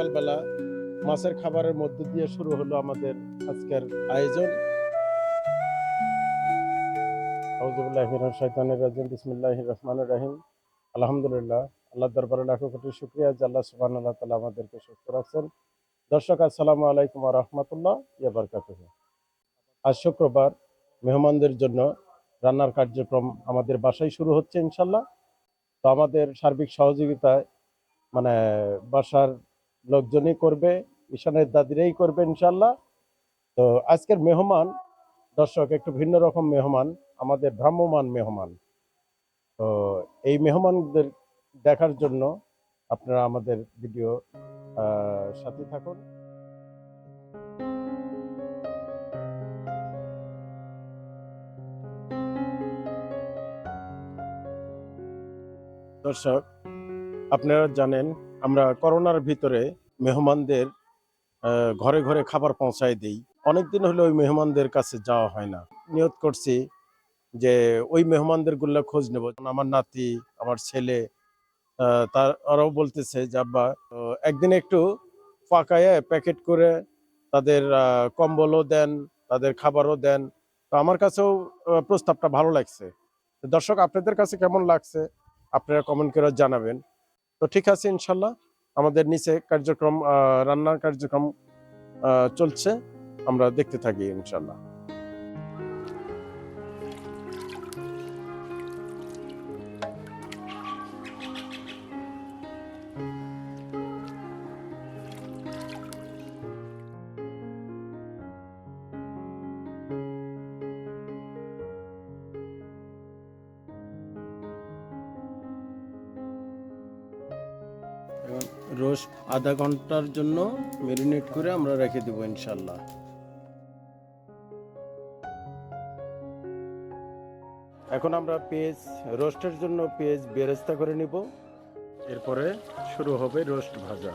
সকালবেলা মাছের খাবারের মধ্য দিয়ে শুরু হলো আমাদের আজকের আয়োজন। রহমানির রহিম। আলহামদুলিল্লাহ আল্লাহ শুকরিয়া দর্শক আজ শুক্রবার, মেহমানদের জন্য রান্নার কার্যক্রম আমাদের বাসায় শুরু হচ্ছে ইনশাল্লাহ তো আমাদের সার্বিক সহযোগিতায় মানে বাসার লোকজনই করবে, ঈশানের দাদিরাই করবে ইনশাল্লাহ তো আজকের মেহমান, দর্শক, একটু ভিন্ন রকম মেহমান, আমাদের ভ্রাম্যমান মেহমান। তো এই মেহমানদের দেখার জন্য আপনারা আমাদের ভিডিও সাথে থাকুন। দর্শক, আপনারা জানেন আমরা করোনার ভিতরে মেহমানদের ঘরে ঘরে খাবার পৌঁছায় দিই। অনেকদিন হলো ওই মেহমানদের কাছে যাওয়া হয় না। নিয়ত করছি যে ওই মেহমানদেরগুলো খোঁজ নেব। আমার নাতি, আমার ছেলে তার ওরাও বলতেছে যে, আব্বা একদিন একটু পাকায় প্যাকেট করে তাদের কম্বলও দেন, তাদের খাবারও দেন। তো আমার কাছেও প্রস্তাবটা ভালো লাগছে। দর্শক, আপনাদের কাছে কেমন লাগছে? আপনারা কমেন্ট করে জানাবেন। তো ঠিক আছে ইনশাল্লাহ। আমাদের নিচে কার্যক্রম রান্নার কার্যক্রম চলছে। আমরা দেখতে থাকি ইনশাল্লাহ। রোস্ট আধা ঘণ্টার জন্য মেরিনেট করে আমরা রেখে দেবো ইনশাল্লাহ এখন আমরা পেঁয়াজ, রোস্টের জন্য পেঁয়াজ বেরেস্তা করে নিব। এরপরে শুরু হবে রোস্ট ভাজা।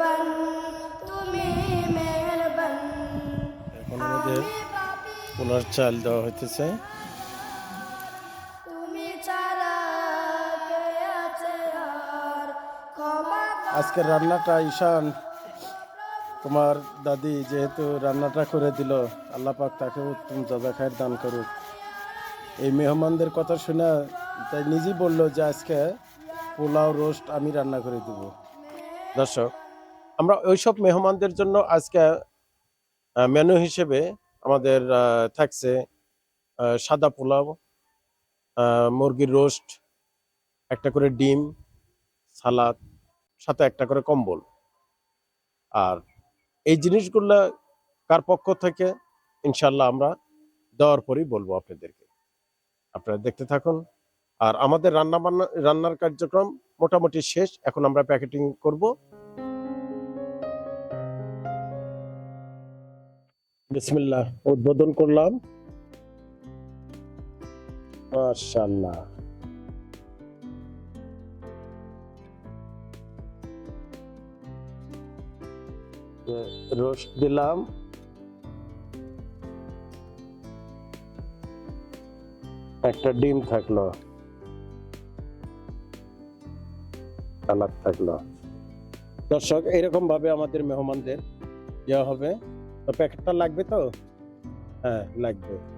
মেহেরবান তুমি মেহেরবান। এখন আমাদের পোলার চাল দেওয়া হইতেছে। তুমি ছাড়া কে আছে আর ক্ষমা আজকের রান্নাটা ঈশান তোমার দাদি যেহেতু রান্নাটা করে দিল আল্লাহ পাক তাকে উত্তম জাজা খায়ের দান করুক। এই মেহমানদের কথা শুনে তাই নিজেই বলল যে আজকে পোলাও রোস্ট আমি রান্না করে দেব। দর্শক আমরা ওইসব মেহমানদের জন্য আজকে মেনু হিসেবে আমাদের থাকছে সাদা পোলাও মুরগির রোস্ট, একটা করে ডিম, সালাদ, সাথে একটা করে কম্বল। আর এই জিনিসগুলো কার পক্ষ থেকে ইনশাল্লাহ আমরা দেওয়ার পরই বলব আপনাদেরকে। আপনারা দেখতে থাকুন। আর আমাদের রান্না বান্না রান্নার কার্যক্রম মোটামুটি শেষ। এখন আমরা প্যাকেটিং করব। বিসমিল্লাহ, উদ্বোধন করলাম। মাশাআল্লাহ। রোস্ট দিলাম। একটা ডিম থাকল। সালাদ থাকল। দর্শক এরকম ভাবে আমাদের মেহমানদের দেওয়া হবে। তো প্যাকেটটা লাগবে তো? হ্যাঁ লাগবে।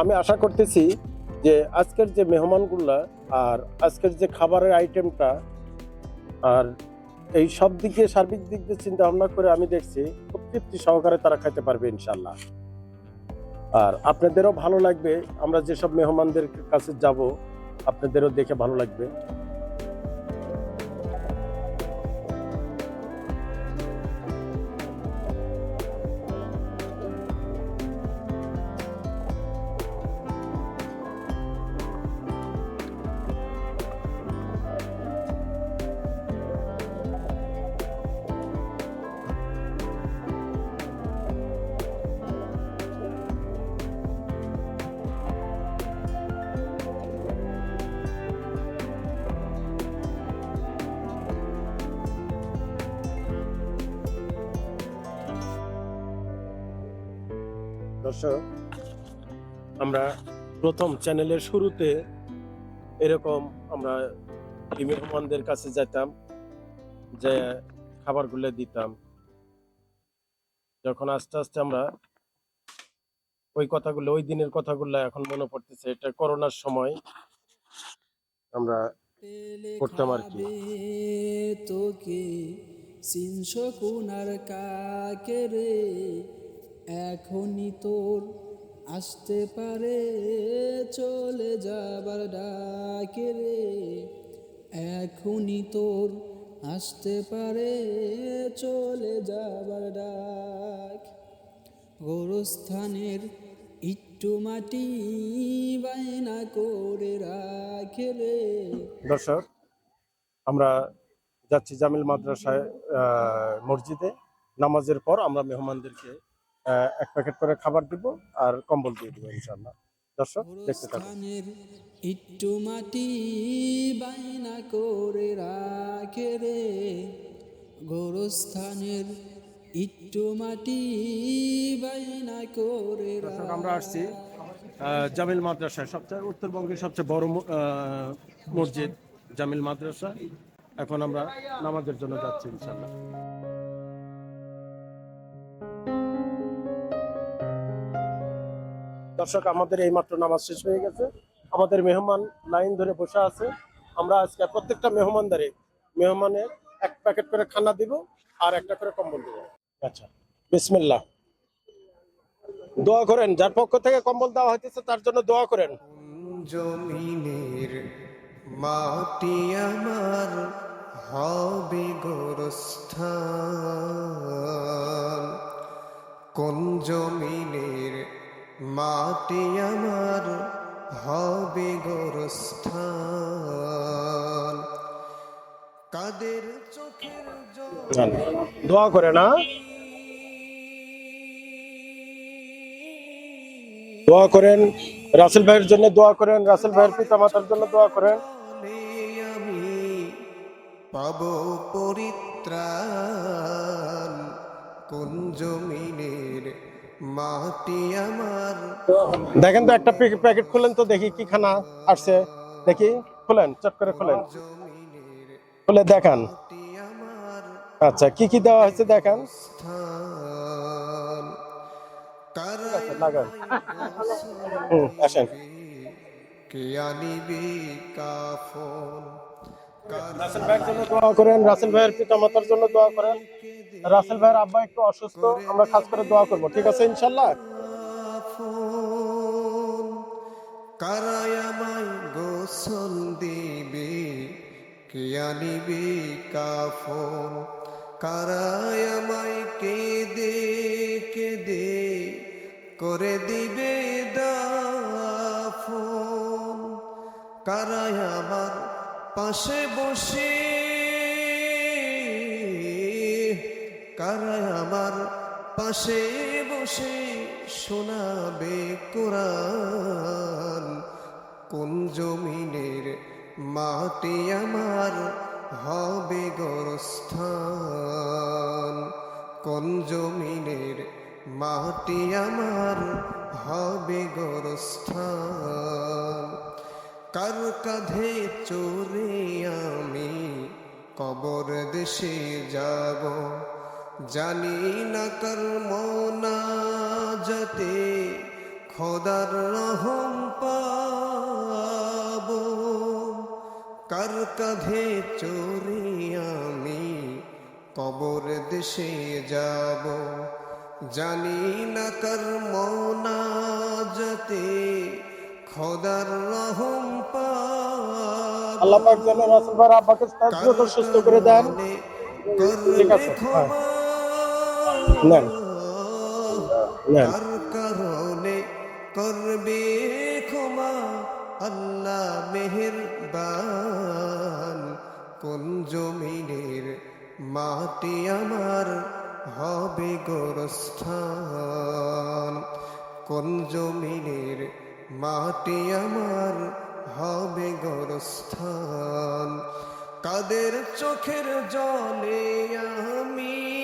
আমি আশা করতেছি যে আজকের যে মেহমানগুলা আর আজকের যে খাবারের আইটেমটা আর এই সব দিক দিয়ে সার্বিক দিক দিয়ে চিন্তা ভাবনা করে আমি দেখছি, খুব তৃপ্তি সহকারে তারা খাইতে পারবে ইনশাল্লাহ আর আপনাদেরও ভালো লাগবে, আমরা যেসব মেহমানদের কাছে যাব, আপনাদেরও দেখে ভালো লাগবে। দর্শক, আমরা প্রথম চ্যানেলের শুরুতে এরকম আমরা মেহমানদের কাছে যেতাম যে খাবারগুলো দিতাম যখন আস্তে আস্তে আমরা ওই কথাগুলো, ওই দিনের কথাগুলো এখন মনে পড়তেছে, এটা করোনার সময় আমরা করতাম আর কি। তোকে সিনশো কুনার কাকে রে এখনই তোর আসতে পারে, চলে যাবার ডাকে রে। এখনই তোর আসতে পারে, চলে যাবার ডাক। গোরস্থানের একটু মাটি বায়না করে রাখে রে। দর্শক, আমরা যাচ্ছি জামিল মাদ্রাসায় মসজিদে। নামাজের পর আমরা মেহমানদেরকে এক প্যাকেট করে খাবার দিব আর কম্বল দিয়ে দিব ইনশাল্লাহ দর্শক দেখতে থাকুন। একটু মাটি বায়না করে রাখে রে। গোরস্থানের একটু মাটি বায়না করে দর্শক আমরা আসছি জামিল মাদ্রাসায়। সবচেয়ে উত্তরবঙ্গের সবচেয়ে বড় মসজিদ জামিল মাদ্রাসা। এখন আমরা নামাজের জন্য যাচ্ছি ইনশাল্লাহ দর্শক, আমাদের এই মাত্র নামাজ শেষ হয়ে গেছে। আমাদের মেহমান লাইন ধরে বসে আছে। আমরা আজকে প্রত্যেকটা মেহমানদারে মেহমানের এক প্যাকেট করে খানা দিব আর একটা করে কম্বল দিব। আচ্ছা বিসমিল্লাহ। দোয়া করেন, যার পক্ষ থেকে কম্বল দেওয়া হইতেছে তার জন্য দোয়া করেন। জমিনের মাটি আমার হবে গোরস্থান। কোন জমিনের মাটি আমার হবে গোরস্থান। কাদের চোখের জল দোয়া করে না? দোয়া করেন। রাসেল ভাইয়ের জন্য দোয়া করেন। রাসেল ভাইয়ের পিতা মাতার জন্য দোয়া করেন। আমি পাব পরিত্রাণ। কোন জমিনের দেখেন তো একটা প্যাকেট খুলেন তো দেখি কি খানা আসছে। দেখি খুলেন চট করে খুলেন। খুলে দেখান। আচ্ছা কি কি দেওয়া হয়েছে দেখান। লাগান। হুম আসেন। রাসেল ভাইয়ের জন্য দোয়া করেন রাসেল ভাইয়ের পিতা মাতার জন্য দোয়া করেন। রাসেল ভাইয়ের আব্বা একটু অসুস্থ আমরা খাস করে দোয়া করব। ঠিক আছে ইনশাল্লাহ? কাফন কারায় আমায় গোসল দিবে কে আনিবে কাফন? কারায় আমায় কেঁদে কেঁদে করে দিবে দাফন? কারায় আমার পাশে বসে পাশে বসে শোনাবে কোরআন। কোন জমিনের মাটি আমার হবে গোরস্থান? কোন জমিনের মাটি আমার হবে গোরস্থান? কার কাঁধে চোরে আমি কবর দেশে যাব? জানি না কার মনা যাতে খোদার রহম পাবো। কার কাঁধে চোরে আমি কবর দেশে যাব? জানি না কার মনাজতে খোদার রহম পাবো। আল্লাহ পাক যেন রাসুল ভাইয়ের আব্বাকে সুস্থ করে দেন। ঠিক আছে। নেন। নেন। করবে ক্ষমা, আল্লাহ মেহেরবান কোন জমিনের মাটি আমার হবে গোরস্থান কোন জমিনের মাটি আমার হবে গোরস্থান কাদের চোখের জলে আমি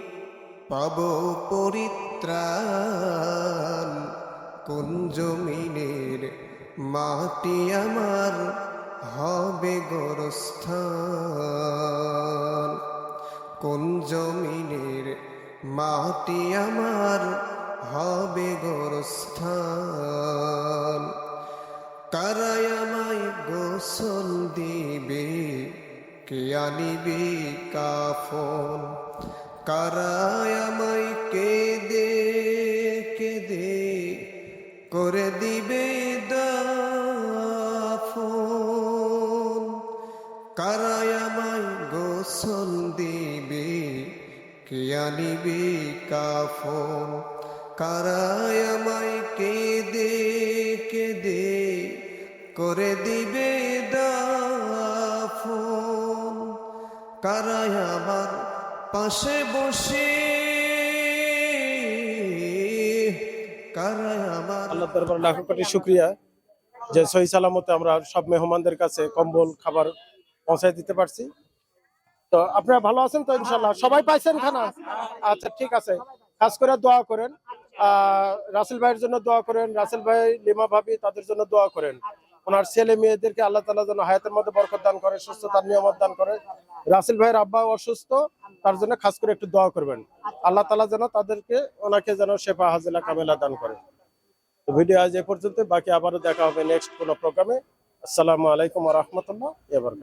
পাব পরিত্রাণ। কোন জমিনের মাটি আমার হবে গোরস্থান? কোন জমিনের মাটি আমার হবে গোরস্থান? কারাই আমায় গোসল দিবে, কে আনিবে কাফন? কারাই আমায় কেঁদে কেঁদে করে দিবে দাফন। কারাই আমায় গোসল দিবে, কে আনিবে কাফন। কারাই আমায় কেঁদে কেঁদে করে দিবে দাফন। আমার পাশে বসে। লাখো কোটি শুক্রিয়া যে সহি সালামতে আমরা সব মেহমানদের কাছে কম্বল, খাবার পৌঁছায় দিতে পারছি। তো আপনারা ভালো আছেন তো ইনশাল্লাহ সবাই পাইছেন খানা? আচ্ছা ঠিক আছে। খাস করে দোয়া করেন। আহ, রাসেল ভাইয়ের জন্য দোয়া করেন, রাসেল ভাই, লিমা ভাবি, তাদের জন্য দোয়া করেন। ওনার ছেলে মেয়েদেরকে আল্লাহ তালা যেন হায়াতের মধ্যে বরকত দান করে, সুস্থতার নিয়ামত দান করে। রাসেল ভাইয়ের আব্বা অসুস্থ, তার জন্য খাস করে একটু দোয়া করবেন। আল্লাহ তালা যেন তাদেরকে, ওনাকে যেন শেফা হাজিলা কামেলা দান করে। তো ভিডিও আজ এ পর্যন্ত বাকি আবারও দেখা হবে নেক্সট কোনো প্রোগ্রামে আসসালামু আলাইকুম রহমতুল্লাহ এবার